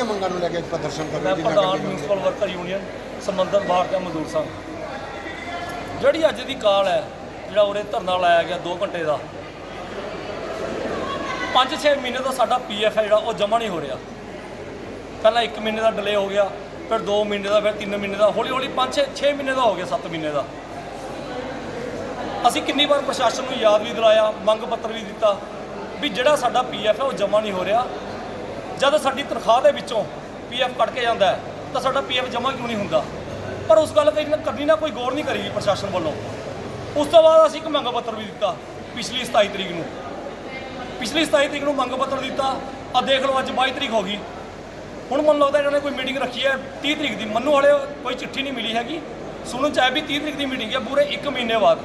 ਨੂੰ ਲੈ ਕੇ ਪ੍ਰਦਰਸ਼ਨ ਕਰ ਰਹੇ ਮੈਂ ਪ੍ਰਧਾਨ ਮਿਊਨਿਸਪਲ ਵਰਕਰ ਯੂਨੀਅਨ ਸਮੰਦਰ ਭਾਰਤੀ ਮਜ਼ਦੂਰ ਸੰਘ ਜਿਹੜੀ ਅੱਜ ਦੀ ਕਾਲ ਹੈ ਜਿਹੜਾ ਉਰੇ ਧਰਨਾ ਲਾਇਆ ਗਿਆ 2 ਘੰਟੇ ਦਾ 5-6 ਮਹੀਨੇ ਤੋਂ ਸਾਡਾ ਪੀਐਫ ਹੈ ਜਿਹੜਾ ਉਹ ਜਮ੍ਹਾਂ ਨਹੀਂ ਹੋ ਰਿਹਾ। ਪਹਿਲਾਂ 1 ਮਹੀਨੇ ਦਾ ਡਿਲੇ ਹੋ ਗਿਆ ਫਿਰ 2 ਮਹੀਨੇ ਦਾ ਫਿਰ 3 ਮਹੀਨੇ ਦਾ ਹੌਲੀ ਹੌਲੀ 5-6 6 ਮਹੀਨੇ ਦਾ ਹੋ ਗਿਆ 7 ਮਹੀਨੇ ਦਾ। ਅਸੀਂ ਕਿੰਨੀ ਵਾਰ ਪ੍ਰਸ਼ਾਸਨ ਨੂੰ ਯਾਦ ਵੀ ਦਿਲਾਇਆ ਮੰਗ ਪੱਤਰ ਵੀ ਦਿੱਤਾ ਵੀ ਜਿਹੜਾ ਸਾਡਾ ਪੀਐਫ ਹੈ ਉਹ ਜਮ੍ਹਾਂ ਨਹੀਂ ਹੋ ਰਿਹਾ। ਜਦ ਸਾਡੀ ਤਨਖਾਹ ਦੇ ਵਿੱਚੋਂ ਪੀਐਫ ਕੱਟ ਕੇ ਜਾਂਦਾ ਤਾਂ ਸਾਡਾ ਪੀਐਫ ਜਮ੍ਹਾਂ ਕਿਉਂ ਨਹੀਂ ਹੁੰਦਾ? ਪਰ ਉਸ ਗੱਲ ਤੇ ਕਰਨੀ ਨਾ ਕੋਈ ਗੌਰ ਨਹੀਂ ਕਰੀ ਪ੍ਰਸ਼ਾਸਨ ਵੱਲੋਂ। ਉਸ ਤੋਂ ਬਾਅਦ ਅਸੀਂ ਇੱਕ ਮੰਗ ਪੱਤਰ ਵੀ ਦਿੱਤਾ ਪਿਛਲੀ 27 ਤਰੀਕ ਨੂੰ। ਪਿਛਲੀ 27 ਤਰੀਕ ਨੂੰ ਮੰਗ ਪੱਤਰ ਦਿੱਤਾ ਆ ਦੇਖ ਲਓ ਅੱਜ 22 ਤਰੀਕ ਹੋ ਗਈ। ਹੁਣ ਮੈਨੂੰ ਲੱਗਦਾ ਇਹਨਾਂ ਨੇ ਕੋਈ ਮੀਟਿੰਗ ਰੱਖੀ ਹੈ 30 ਤਰੀਕ ਦੀ। ਮੰਨੂ ਹਲੇ ਕੋਈ ਚਿੱਠੀ ਨਹੀਂ ਮਿਲੀ ਹੈਗੀ। ਸੁਣਨ ਚ ਆਇਆ ਵੀ 30 ਤਰੀਕ ਦੀ ਮੀਟਿੰਗ ਹੈ ਪੂਰੇ 1 ਮਹੀਨੇ ਬਾਅਦ।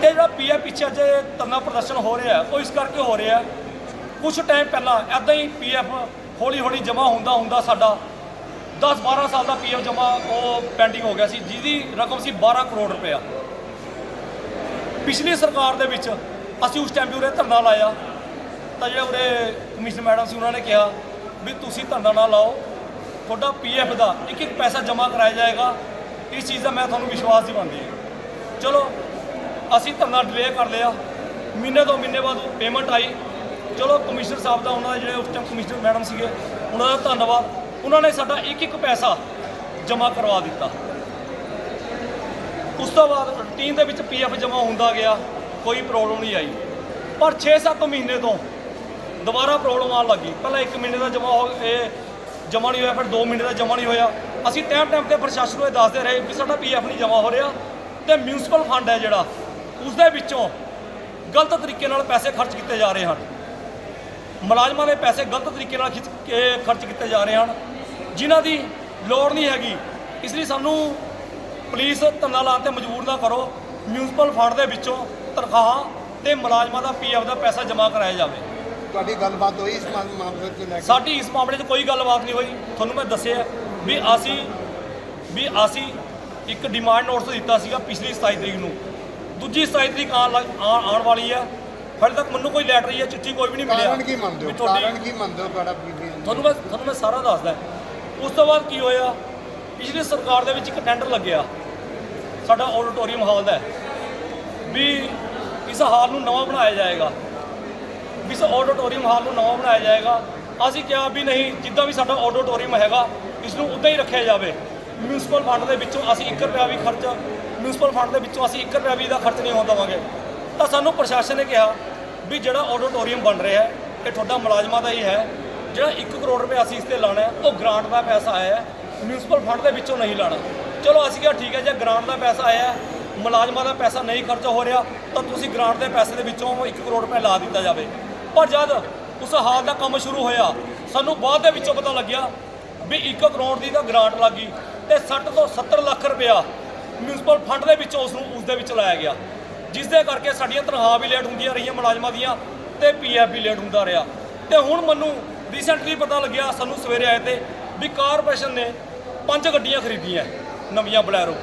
ਤੇ ਜਿਹੜਾ ਪੀਏ ਪਿੱਛੇ ਅੱਜ ਧਰਨਾ ਪ੍ਰਦਰਸ਼ਨ ਹੋ ਰਿਹਾ ਉਹ ਇਸ ਕਰਕੇ ਹੋ ਰਿਹਾ ਕੁਝ ਟਾਈਮ ਪਹਿਲਾਂ ਐਦਾਂ ਹੀ ਪੀਐਫ ਹੌਲੀ ਹੌਲੀ ਜਮ੍ਹਾਂ ਹੁੰਦਾ ਹੁੰਦਾ ਸਾਡਾ 10 12 ਸਾਲ ਦਾ ਪੀਐਫ ਜਮ੍ਹਾਂ ਉਹ ਪੈਂਡਿੰਗ ਹੋ ਗਿਆ ਸੀ, ਜਿਹਦੀ ਰਕਮ ਸੀ 12 ਕਰੋੜ ਰੁਪਇਆ। ਪਿਛਲੀ ਸਰਕਾਰ ਦੇ ਵਿੱਚ ਅਸੀਂ ਉਸ ਟਾਈਮ ਵੀ ਉਰੇ ਧਰਨਾ ਲਾਇਆ। ਤਾਂ ਜਿਹੜੇ ਉਰੇ ਕਮਿਸ਼ਨ ਮੈਡਮ ਸੀ, ਉਹਨਾਂ ਨੇ ਕਿਹਾ ਵੀ ਤੁਸੀਂ ਧਰਨਾ ਨਾ ਲਾਓ, ਤੁਹਾਡਾ ਪੀਐਫ ਦਾ ਇੱਕ ਇੱਕ ਪੈਸਾ ਜਮ੍ਹਾਂ ਕਰਾਇਆ ਜਾਏਗਾ। ਇਸ ਚੀਜ਼ ਦਾ ਮੈਂ ਤੁਹਾਨੂੰ ਵਿਸ਼ਵਾਸ ਦਿਵਾਉਂਦੀ ਹਾਂ ਚਲੋ, ਅਸੀਂ ਧਰਨਾ ਡਿਲੇ ਕਰ ਲਿਆ। ਮਹੀਨੇ ਤੋਂ ਮਹੀਨੇ ਬਾਅਦ ਪੇਮੈਂਟ ਆਈ। ਚਲੋ ਕਮਿਸ਼ਨਰ ਸਾਹਿਬ ਦਾ ਉਹਨਾਂ ਦੇ ਜਿਹੜੇ ਉਸ ਟਾਈਮ ਕਮਿਸ਼ਨਰ ਮੈਡਮ ਸੀਗੇ, ਉਹਨਾਂ ਦਾ ਧੰਨਵਾਦ। ਉਹਨਾਂ ਨੇ ਸਾਡਾ ਇੱਕ ਇੱਕ ਪੈਸਾ ਜਮ੍ਹਾਂ ਕਰਵਾ ਦਿੱਤਾ। ਉਸ ਤੋਂ ਬਾਅਦ ਰੂਟੀਨ ਦੇ ਵਿੱਚ ਪੀਐਫ ਜਮ੍ਹਾਂ ਹੁੰਦਾ ਗਿਆ, ਕੋਈ ਪ੍ਰੋਬਲਮ ਨਹੀਂ ਆਈ। ਪਰ 6-7 ਮਹੀਨੇ ਤੋਂ ਦੁਬਾਰਾ ਪ੍ਰੋਬਲਮ ਆਉਣ ਲੱਗੀ ਪਹਿਲਾਂ 1 ਮਹੀਨੇ ਦਾ ਜਮ੍ਹਾਂ ਹੋ ਇਹ ਜਮ੍ਹਾਂ ਨਹੀਂ ਹੋਇਆ, ਫਿਰ 2 ਮਹੀਨੇ ਦਾ ਜਮ੍ਹਾਂ ਨਹੀਂ ਹੋਇਆ। ਅਸੀਂ ਟਾਈਮ ਟਾਈਮ ਤੇ ਪ੍ਰਸ਼ਾਸਨ ਨੂੰ ਇਹ ਦੱਸਦੇ ਰਹੇ ਵੀ ਸਾਡਾ ਪੀਐਫ ਨਹੀਂ ਜਮ੍ਹਾਂ ਹੋ ਰਿਹਾ ਤੇ ਮਿਊਨਿਸਪਲ ਫੰਡ ਹੈ ਜਿਹੜਾ ਉਸ ਦੇ ਵਿੱਚੋਂ ਗਲਤ ਤਰੀਕੇ ਨਾਲ ਪੈਸੇ ਖਰਚ ਕੀਤੇ ਜਾ ਰਹੇ ਹਨ। ਮੁਲਾਜ਼ਮਾਂ ਦੇ ਪੈਸੇ ਗਲਤ ਤਰੀਕੇ ਨਾਲ ਖਿੱਚ ਕੇ ਖਰਚ ਕੀਤੇ ਜਾ ਰਹੇ ਹਨ। ਜਿਨ੍ਹਾਂ ਦੀ ਲੋੜ ਨਹੀਂ ਹੈਗੀ ਇਸ ਲਈ ਸਾਨੂੰ ਪੁਲਿਸ ਧਰਨਾ ਲਾਉਣ ਤੇ ਮਜਬੂਰ ਨਾ ਕਰੋ। ਮਿਊਨਿਸਪਲ ਫੰਡ ਦੇ ਵਿੱਚੋਂ ਤਨਖਾਹਾਂ ਤੇ ਮੁਲਾਜ਼ਮਾਂ ਦਾ ਪੀਐਫ ਦਾ ਪੈਸਾ ਜਮ੍ਹਾਂ ਕਰਾਇਆ ਜਾਵੇ। ਤੁਹਾਡੀ ਗੱਲਬਾਤ ਹੋਈ ਇਸ ਮਾਮ- ਮਾਮਲੇ ਤੇ ਲੈ ਕੇ? ਸਾਡੀ ਇਸ ਮਾਮਲੇ 'ਚ ਕੋਈ ਗੱਲਬਾਤ ਨਹੀਂ ਹੋਈ। ਤੁਹਾਨੂੰ ਮੈਂ ਦੱਸਿਆ ਵੀ ਅਸੀਂ ਵੀ ਅਸੀਂ ਇੱਕ ਡਿਮਾਂਡ ਨੋਟਿਸ ਦਿੱਤਾ ਸੀਗਾ ਪਿਛਲੀ 27 ਤਰੀਕ ਨੂੰ। ਦੂਜੀ 27 ਤਰੀਕ ਆਉਣ ਵਾਲੀ ਹੈ ਹਾਲੇ ਤੱਕ ਮੈਨੂੰ ਕੋਈ ਲੈਟਰ ਜਾਂ ਚਿੱਠੀ ਕੋਈ ਵੀ ਨਹੀਂ ਮਿਲਿਆ। ਕਾਰਨ ਕੀ ਮੰਨਦੇ ਵੀ ਹੋ ਤੁਹਾਡੀ- ਕਾਰਨ ਕੀ ਮੰਨਦੇ ਹੋ ਤੁਹਾਡਾ ਬੀਬੀ ਤੁਹਾਨੂੰ ਮੈਂ ਤੁਹਾਨੂੰ ਮੈਂ ਸਾਰਾ ਦੱਸਦਾ। ਉਸ ਤੋਂ ਬਾਅਦ ਕੀ ਹੋਇਆ? ਪਿਛਲੀ ਸਰਕਾਰ ਦੇ ਵਿੱਚ ਇੱਕ ਟੈਂਡਰ ਲੱਗਿਆ। ਸਾਡਾ ਆਡੀਟੋਰੀਅਮ ਹਾਲ ਦਾ। ਵੀ ਇਸ ਹਾਲ ਨੂੰ ਨਵਾਂ ਬਣਾਇਆ ਜਾਏਗਾ। ਵੀ ਇਸ ਆਡੀਟੋਰੀਅਮ ਹਾਲ ਨੂੰ ਨਵਾਂ ਬਣਾਇਆ ਜਾਏਗਾ। ਅਸੀਂ ਕਿਹਾ ਵੀ ਨਹੀਂ ਜਿੱਦਾਂ ਵੀ ਸਾਡਾ ਆਡੀਟੋਰੀਅਮ ਹੈਗਾ ਇਸ ਨੂੰ ਉਦਾਂ ਹੀ ਰੱਖਿਆ ਜਾਵੇ। ਮਿਊਨਿਸਪਲ ਫੰਡ ਦੇ ਵਿੱਚੋਂ ਅਸੀਂ 1 ਰੁਪਿਆ ਵੀ ਖਰਚ ਮਿਊਨਿਸਪਲ ਫੰਡ ਦੇ ਵਿੱਚੋਂ ਅਸੀਂ 1 ਰੁਪਿਆ ਵੀ ਦਾ ਖਰਚ ਨਹੀਂ ਹੋਣ ਦੇਵਾਂਗੇ। ਤਾਂ ਸਾਨੂੰ ਪ੍ਰਸ਼ਾਸਨ ਨੇ ਕਿਹਾ ਵੀ ਜਿਹੜਾ ਆਡੀਟੋਰੀਅਮ ਬਣ ਰਿਹਾ ਹੈ ਇਹ ਤੁਹਾਡਾ ਮੁਲਾਜ਼ਮਾਂ ਦਾ ਹੀ ਹੈ। ਜਿਹੜਾ 1 ਕਰੋੜ ਰੁਪਏ ਅਸੀਂ ਇਸ ਤੇ ਲਾਣਾ ਹੈ ਉਹ ਗ੍ਰਾਂਟ ਦਾ ਪੈਸਾ ਆਇਆ ਹੈ। ਮਿਊਨਿਸਪਲ ਫੰਡ ਦੇ ਵਿੱਚੋਂ ਨਹੀਂ ਲਾਣਾ ਚਲੋ ਅਸੀਂ ਕਿਹਾ ਠੀਕ ਹੈ ਜੇ ਗ੍ਰਾਂਟ ਦਾ ਪੈਸਾ ਆਇਆ ਹੈ, ਮੁਲਾਜ਼ਮਾਂ ਦਾ ਪੈਸਾ ਨਹੀਂ ਖਰਚ ਹੋ ਰਿਹਾ ਤਾਂ ਤੁਸੀਂ ਗ੍ਰਾਂਟ ਦੇ ਪੈਸੇ ਦੇ ਵਿੱਚੋਂ 1 ਕਰੋੜ ਰੁਪਏ ਲਾ ਦਿੱਤਾ ਜਾਵੇ। ਪਰ ਜਦ ਉਸ ਹਾਲ ਦਾ ਕੰਮ ਸ਼ੁਰੂ ਹੋਇਆ ਸਾਨੂੰ ਬਾਅਦ ਦੇ ਵਿੱਚੋਂ ਪਤਾ ਲੱਗਿਆ ਵੀ 1 ਕਰੋੜ ਦੀ ਤਾਂ ਗ੍ਰਾਂਟ ਲੱਗੀ ਤੇ 60 ਤੋਂ 70 ਲੱਖ ਰੁਪਇਆ ਮਿਊਨਿਸਪਲ ਫੰਡ ਦੇ ਵਿੱਚੋਂ ਉਸ ਨੂੰ ਉਸ ਦੇ ਵਿੱਚ ਲਾਇਆ ਗਿਆ। ਜਿਸ ਦੇ ਕਰਕੇ ਸਾਡੀਆਂ ਤਨਖਾਹ ਵੀ ਲੇਟ ਹੁੰਦੀਆਂ ਰਹੀਆਂ ਮੁਲਾਜ਼ਮਾਂ ਦੀਆਂ ਤੇ ਪੀਐਫ ਵੀ ਲੇਟ ਹੁੰਦਾ ਰਿਹਾ। ਤੇ ਹੁਣ ਮੈਨੂੰ ਰੀਸੈਂਟਲੀ ਪਤਾ ਲੱਗਿਆ, ਸਾਨੂੰ ਸਵੇਰੇ ਆਏ ਤੇ ਵੀ ਕਾਰਪੋਰੇਸ਼ਨ ਨੇ ਪੰਜ ਗੱਡੀਆਂ ਖਰੀਦੀਆਂ ਨਵੀਆਂ ਬਲੈਰੋ।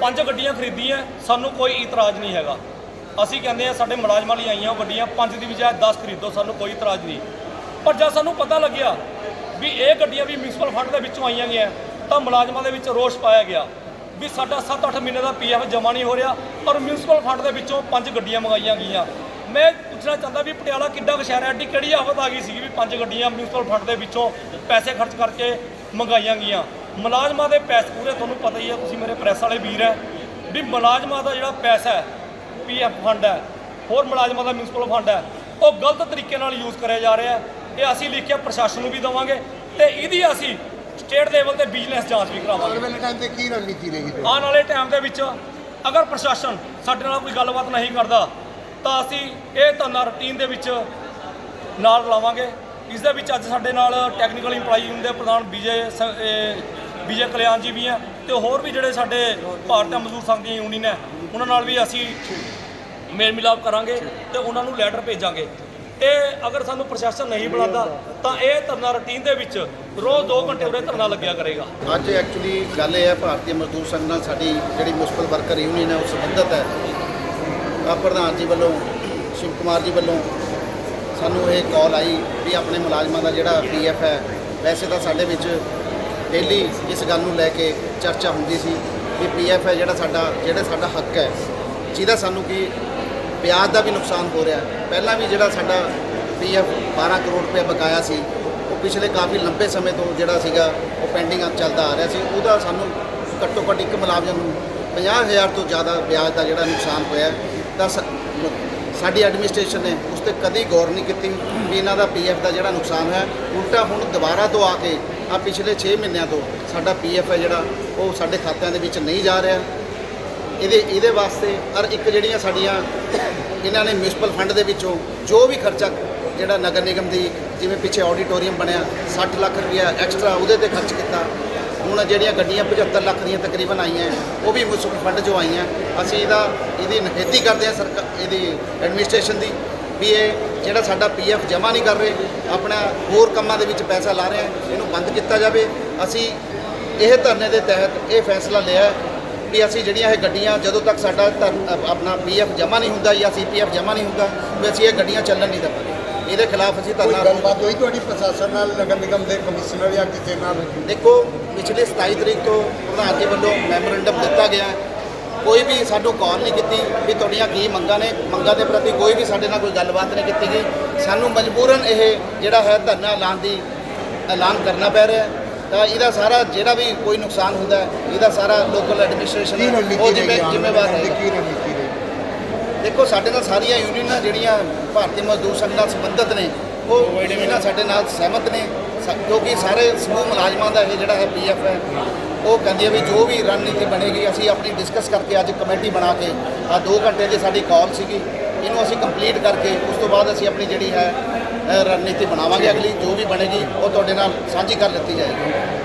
ਪੰਜ ਗੱਡੀਆਂ ਖਰੀਦੀਆਂ, ਸਾਨੂੰ ਕੋਈ ਇਤਰਾਜ਼ ਨਹੀਂ ਹੈਗਾ। ਅਸੀਂ ਕਹਿੰਦੇ ਆ ਸਾਡੇ ਮੁਲਾਜ਼ਮਾਂ ਲਈ ਆਈਆਂ ਉਹ ਗੱਡੀਆਂ, ਪੰਜ ਦੀ ਬਜਾਏ 10 ਖਰੀਦੋ, ਸਾਨੂੰ ਕੋਈ ਇਤਰਾਜ਼ ਨਹੀਂ। ਪਰ ਜਦ ਸਾਨੂੰ ਪਤਾ ਲੱਗਿਆ ਵੀ ਇਹ ਗੱਡੀਆਂ ਵੀ ਮਿਊਨਿਸਪਲ ਫੰਡ ਦੇ ਵਿੱਚੋਂ ਆਈਆਂ ਗਈਆਂ, ਤਾਂ ਮੁਲਾਜ਼ਮਾਂ ਦੇ ਵਿੱਚ ਰੋਸ਼ ਪਾਇਆ ਗਿਆ। ਵੀ ਸਾਡਾ 7-8 ਮਹੀਨੇ ਦਾ ਪੀਐਫ ਜਮ੍ਹਾਂ ਨਹੀਂ ਹੋ ਰਿਹਾ ਔਰ ਮਿਊਨਿਸਪਲ ਫੰਡ ਦੇ ਵਿੱਚੋਂ ਪੰਜ ਗੱਡੀਆਂ ਮੰਗਾਈਆਂ ਗਈਆਂ। ਮੈਂ ਪੁੱਛਣਾ ਚਾਹੁੰਦਾ ਵੀ ਪਟਿਆਲਾ ਕਿੱਡਾ ਕੁ ਸ਼ਹਿਰ ਹੈ, ਐਡੀ ਕਿਹੜੀ ਆਫਤ ਆ ਗਈ ਸੀ ਵੀ ਪੰਜ ਗੱਡੀਆਂ ਮਿਊਨਿਸਪਲ ਫੰਡ ਦੇ ਵਿੱਚੋਂ ਪੈਸੇ ਖਰਚ ਕਰਕੇ ਮੰਗਾਈਆਂ ਗਈਆਂ? ਮੁਲਾਜ਼ਮਾਂ ਦੇ ਪੈਸੇ ਪੂਰੇ ਤੁਹਾਨੂੰ ਪਤਾ ਹੀ ਹੈ, ਤੁਸੀਂ ਮੇਰੇ ਪ੍ਰੈਸ ਵਾਲੇ ਵੀਰ ਹੈ। ਵੀ ਮੁਲਾਜ਼ਮਾਂ ਦਾ ਜਿਹੜਾ ਪੈਸਾ ਹੈ ਪੀਐਫ ਫੰਡ ਹੈ, ਹੋਰ ਮੁਲਾਜ਼ਮਾਂ ਦਾ ਮਿਊਨਿਸਪਲ ਫੰਡ ਹੈ, ਉਹ ਗਲਤ ਤਰੀਕੇ ਨਾਲ ਯੂਜ਼ ਕਰਿਆ ਜਾ ਰਿਹਾ ਹੈ। ਇਹ ਅਸੀਂ ਲਿਖਿਆ ਪ੍ਰਸ਼ਾਸਨ ਨੂੰ ਵੀ ਦੇਵਾਂਗੇ ਤੇ ਇਹਦੀ ਅਸੀਂ ਸਟੇਟ ਲੈਵਲ ਤੇ ਬਿਜ਼ਨਸ ਜਾਂਚ ਵੀ ਕਰਾਵਾਂਗੇ। ਵਾਲੇ ਟਾਈਮ ਤੇ ਕੀ ਰਣਨੀਤੀ ਰਹੇਗੀ ਤੁਹਾਡੀ? ਆਉਣ ਵਾਲੇ ਟਾਈਮ ਦੇ ਵਿੱਚ ਅਗਰ ਪ੍ਰਸ਼ਾਸਨ ਸਾਡੇ ਨਾਲ ਕੋਈ ਗੱਲਬਾਤ ਨਹੀਂ ਕਰਦਾ ਤਾਂ ਅਸੀਂ ਇਹ ਧਰਨਾ ਰੂਟੀਨ ਦੇ ਵਿੱਚ ਨਾਲ ਲਾਵਾਂਗੇ ਇਸ ਦੇ ਵਿੱਚ ਅੱਜ ਸਾਡੇ ਨਾਲ ਟੈਕਨੀਕਲ ਇੰਪਲਾਈ ਦੇ ਪ੍ਰਧਾਨ ਵਿਜੇ ਸ- ਇਹ ਵਿਜੇ ਕਲਿਆਣ ਜੀ ਵੀ ਹੈ ਤੇ ਹੋਰ ਵੀ ਜਿਹੜੇ ਸਾਡੇ ਭਾਰਤੀ ਮਜ਼ਦੂਰ ਸੰਘ ਦੀਆਂ ਯੂਨੀਅਨ ਹੈ ਉਹਨਾਂ ਨਾਲ ਵੀ ਅਸੀਂ ਮੇਲ ਮਿਲਾਪ ਕਰਾਂਗੇ ਤੇ ਉਹਨਾਂ ਨੂੰ ਲੈਟਰ ਭੇਜਾਂਗੇ। ਤੇ ਅਗਰ ਸਾਨੂੰ ਪ੍ਰਸ਼ਾਸਨ ਨਹੀਂ ਬਣਾਉਂਦਾ, ਤਾਂ ਇਹ ਧਰਨਾ ਰੂਟੀਨ ਦੇ ਵਿੱਚ ਰੋਜ਼ 2 ਘੰਟੇ ਉਰੇ ਧਰਨਾ ਲੱਗਿਆ ਕਰੇਗਾ। ਅੱਜ ਐਕਚੁਅਲੀ ਗੱਲ ਇਹ ਹੈ, ਭਾਰਤੀ ਮਜ਼ਦੂਰ ਸੰਘ ਨਾਲ ਸਾਡੀ ਜਿਹੜੀ ਮੁਸਪਲ ਵਰਕਰ ਯੂਨੀਅਨ ਹੈ, ਉਹ ਸੰਬੰਧਿਤ ਹੈ। ਆ ਪ੍ਰਧਾਨ ਜੀ ਵੱਲੋਂ, ਸ਼ਿਵ ਕੁਮਾਰ ਜੀ ਵੱਲੋਂ ਸਾਨੂੰ ਇਹ ਕਾਲ ਆਈ ਵੀ ਆਪਣੇ ਮੁਲਾਜ਼ਮਾਂ ਦਾ ਜਿਹੜਾ ਪੀਐਫ ਹੈ, ਵੈਸੇ ਤਾਂ ਸਾਡੇ ਵਿੱਚ ਡੇਲੀ ਇਸ ਗੱਲ ਨੂੰ ਲੈ ਕੇ ਚਰਚਾ ਹੁੰਦੀ ਸੀ ਕਿ ਪੀਐਫ ਹੈ ਜਿਹੜਾ ਸਾਡਾ ਜਿਹੜਾ ਸਾਡਾ ਹੱਕ ਹੈ। ਜਿਹਦਾ ਸਾਨੂੰ ਕਿ ਵਿਆਜ ਦਾ ਵੀ ਨੁਕਸਾਨ ਹੋ ਰਿਹਾ ਹੈ। ਪਹਿਲਾਂ ਵੀ ਜਿਹੜਾ ਸਾਡਾ ਪੀਐਫ 12 ਕਰੋੜ ਰੁਪਏ ਬਕਾਇਆ ਸੀ, ਉਹ ਪਿਛਲੇ ਕਾਫੀ ਲੰਬੇ ਸਮੇਂ ਤੋਂ ਜਿਹੜਾ ਸੀਗਾ, ਉਹ ਪੈਂਡਿੰਗ ਚੱਲਦਾ ਆ ਰਿਹਾ ਸੀ। ਉਹਦਾ ਸਾਨੂੰ ਘੱਟੋ ਘੱਟ ਇੱਕ ਮੁਲਾਜ਼ਮ ਨੂੰ 50000 ਤੋਂ ਜ਼ਿਆਦਾ ਵਿਆਜ ਦਾ ਜਿਹੜਾ ਨੁਕਸਾਨ ਹੋਇਆ ਤਾਂ ਸ- ਸਾਡੀ ਐਡਮਿਨਿਸਟ੍ਰੇਸ਼ਨ ਨੇ ਉਸ ਤੇ ਕਦੀ ਗੌਰ ਨਹੀਂ ਕੀਤੀ ਵੀ ਇਹਨਾਂ ਦਾ ਪੀਐਫ ਦਾ ਜਿਹੜਾ ਨੁਕਸਾਨ ਹੈ। ਉਲਟਾ ਹੁਣ ਦੁਬਾਰਾ ਤੋਂ ਆ ਕੇ ਆ ਪਿਛਲੇ 6 ਮਹੀਨਿਆਂ ਤੋਂ ਸਾਡਾ ਪੀਐਫ ਹੈ ਜਿਹੜਾ, ਉਹ ਸਾਡੇ ਖਾਤਿਆਂ ਦੇ ਵਿੱਚ ਨਹੀਂ ਜਾ ਰਿਹਾ। ਇਹਦੇ ਇਹਦੇ ਵਾਸਤੇ ਔਰ ਇੱਕ ਜਿਹੜੀਆਂ ਸਾਡੀਆਂ ਇਹਨਾਂ ਨੇ ਮਿਊਨਿਸਪਲ ਫੰਡ ਦੇ ਵਿੱਚੋਂ ਜੋ ਵੀ ਖਰਚਾ ਜਿਹੜਾ ਨਗਰ ਨਿਗਮ ਦੀ ਜਿਵੇਂ ਪਿੱਛੇ ਆਡੀਟੋਰੀਅਮ ਬਣਿਆ 60 ਲੱਖ ਰੁਪਇਆ ਐਕਸਟਰਾ ਉਹਦੇ ਤੇ ਖਰਚ ਕੀਤਾ। ਹੁਣ ਜਿਹੜੀਆਂ ਗੱਡੀਆਂ 75 ਲੱਖ ਦੀਆਂ ਤਕਰੀਬਨ ਆਈਆਂ, ਉਹ ਵੀ ਮਿਊਨਿਸਪਲ ਫੰਡ 'ਚੋਂ ਆਈਆਂ। ਅਸੀਂ ਇਹਦਾ, ਇਹਦੀ ਨਿਖੇਧੀ ਕਰਦੇ ਹਾਂ ਸਰਕਾਰ ਇਹਦੀ ਐਡਮਿਨਿਸਟ੍ਰੇਸ਼ਨ ਦੀ ਵੀ ਇਹ ਜਿਹੜਾ ਸਾਡਾ ਪੀਐਫ ਜਮ੍ਹਾਂ ਨਹੀਂ ਕਰ ਰਹੇ, ਆਪਣਾ ਹੋਰ ਕੰਮਾਂ ਦੇ ਵਿੱਚ ਪੈਸਾ ਲਾ ਰਹੇ ਇਹਨੂੰ ਬੰਦ ਕੀਤਾ ਜਾਵੇ। ਅਸੀਂ ਇਹ ਧਰਨੇ ਦੇ ਤਹਿਤ ਇਹ ਫੈਸਲਾ ਲਿਆ ਵੀ ਅਸੀਂ ਜਿਹੜੀਆਂ ਇਹ ਗੱਡੀਆਂ ਜਦੋਂ ਤੱਕ ਸਾਡਾ ਆਪਣਾ ਪੀਐਫ ਜਮ੍ਹਾਂ ਨਹੀਂ ਹੁੰਦਾ ਜਾਂ ਸੀਪੀਐਫ ਜਮ੍ਹਾਂ ਨਹੀਂ ਹੁੰਦਾ ਵੀ ਅਸੀਂ ਇਹ ਗੱਡੀਆਂ ਚੱਲਣ ਨਹੀਂ ਦੇਵਾਂਗੇ ਇਹਦੇ ਖਿਲਾਫ ਅਸੀਂ ਕੋਈ ਧਰਨਾ ਗੱਲਬਾਤ ਹੋਈ ਤੁਹਾਡੀ ਪ੍ਰਸ਼ਾਸਨ ਨਾਲ ਨਗਰ ਨਿਗਮ ਦੇ ਕਮਿਸ਼ਨਰ ਜਾਂ ਕਿਸੇ ਨਾਲ ਦੇਖੋ ਪਿਛਲੇ 27 ਤਰੀਕ ਤੋਂ ਪ੍ਰਧਾਨ ਜੀ ਵੱਲੋਂ ਮੈਮੋਰੈਂਡਮ ਦਿੱਤਾ ਗਿਆ। ਕੋਈ ਵੀ ਸਾਨੂੰ ਕਾਲ ਨਹੀਂ ਕੀਤੀ ਵੀ ਤੁਹਾਡੀਆਂ ਕੀ ਮੰਗਾਂ ਨੇ ਮੰਗਾਂ ਦੇ ਪ੍ਰਤੀ ਕੋਈ ਵੀ ਸਾਡੇ ਨਾਲ ਕੋਈ ਗੱਲਬਾਤ ਨਹੀਂ ਕੀਤੀ ਗਈ ਸਾਨੂੰ ਮਜਬੂਰਨ ਇਹ ਜਿਹੜਾ ਹੈ ਧਰਨਾ ਐਲਾਨ ਦੀ ਐਲਾਨ ਕਰਨਾ ਪੈ ਰਿਹਾ ਹੈ। ਤਾਂ ਇਹਦਾ ਸਾਰਾ ਜਿਹੜਾ ਵੀ ਕੋਈ ਨੁਕਸਾਨ ਹੁੰਦਾ ਹੈ ਇਹਦਾ ਸਾਰਾ ਲੋਕਲ ਐਡਮਿਨਿਸਟ੍ਰੇਸ਼ਨ ਕੀ ਹੈ, ਰਣਨੀਤੀ ਉਹ ਜ਼ਿੰਮੇ- ਆਉਣ ਵਾਲੇ ਜ਼ਿੰਮੇਵਾਰ ਹੈ ਦੀ ਕੀ ਰਣਨੀਤੀ ਰਹੇਗੀ ਦੇਖੋ ਸਾਡੇ ਨਾਲ ਸਾਰੀਆਂ ਯੂਨੀਅਨਾਂ ਜਿਹੜੀਆਂ ਭਾਰਤੀ ਮਜ਼ਦੂਰ ਸੰਘ ਨਾਲ ਸੰਬੰਧਿਤ ਨੇ ਉਹ ਯੂਨੀਅਨਾਂ ਸਾਡੇ ਨਾਲ ਸਹਿਮਤ ਨੇ ਸ- ਕਿਉਂਕਿ ਸਾਰੇ ਸਮੂਹ ਮੁਲਾਜ਼ਮਾਂ ਦਾ ਇਹ ਜਿਹੜਾ ਹੈ ਪੀਐਫ ਹੈ। ਉਹ ਕਹਿੰਦੀ ਹੈ ਵੀ ਜੋ ਵੀ ਰਣਨੀਤੀ ਬਣੇਗੀ ਅਸੀਂ ਆਪਣੀ ਡਿਸਕਸ ਕਰਕੇ ਅੱਜ ਕਮੇਟੀ ਬਣਾ ਕੇ ਆ 2 ਘੰਟੇ ਦੀ ਸਾਡੀ ਕਾਲ ਸੀਗੀ ਇਹਨੂੰ ਅਸੀਂ ਕੰਪਲੀਟ ਕਰਕੇ ਉਸ ਤੋਂ ਬਾਅਦ ਅਸੀਂ ਆਪਣੀ ਜਿਹੜੀ ਹੈ ਰਣਨੀਤੀ ਬਣਾਵਾਂਗੇ। ਅਗਲੀ ਜੋ ਵੀ ਬਣੇਗੀ ਉਹ ਤੁਹਾਡੇ ਨਾਲ ਸਾਂਝੀ ਕਰ ਲਿੱਤੀ ਜਾਏਗੀ।